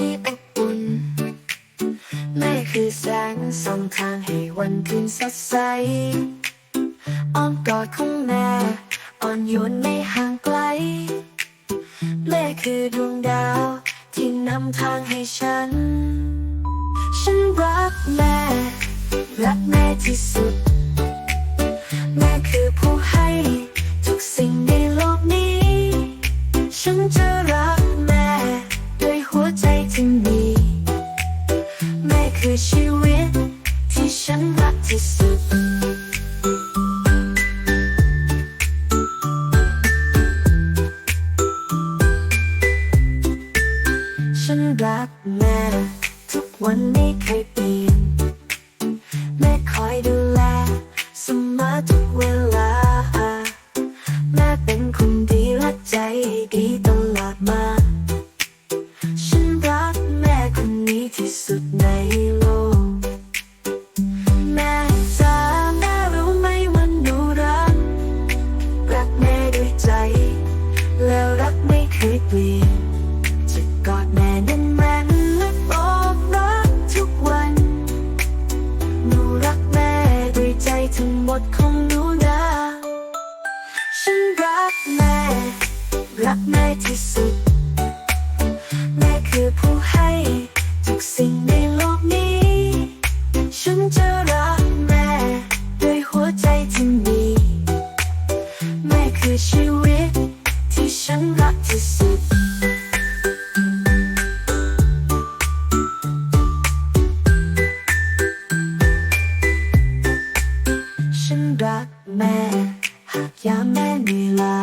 ที่อบอุ่นแม่คือแสงส่องทางให้วันคืนสดใสอ้อมกอดของแม่อ่อนโยนไม่ห่างไกล แม่คือดวงดาว ที่นำทางให้ฉัน ฉันรักแม่ รักแม่ที่สุด แม่คือผู้ให้ สุดฉันรักแม่ทุกวันไม่เคย เปลี่ยนจะกอดแม่แน่นๆและบอกรักทุกวันหนูรักแม่ด้วยใจทั้งหมดของหนูนะฉันรักแม่ รักแม่ที่สุด แม่คือผู้ให้ทุกสิ่งในโลกนี้ ฉันจะรักแม่ ด้วยหัวใจที่มี แม่คือชีวิตที่ฉันรักที่สุด รักแม่ หากยามแม่เหนื่อยล้า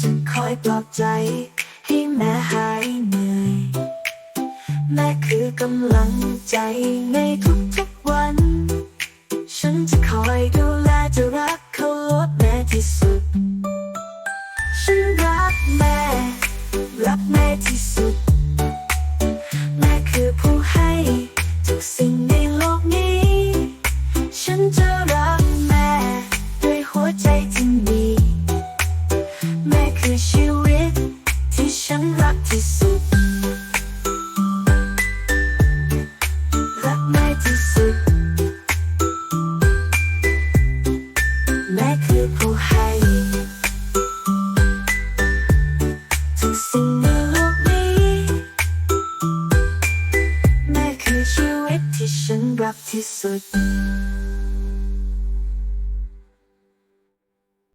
จะคอยปลอบใจ ให้แม่หายเหนื่อย แม่คือกำลังใจในทุกๆวัน ฉันจะคอยดู คือชีวิต ที่ฉันรักที่สุด รักแม่ที่สุด แม่คือผู้ให้ทุกสิ่งในโลกนี้ แม่คือชีวิตที่ฉันรักที่สุด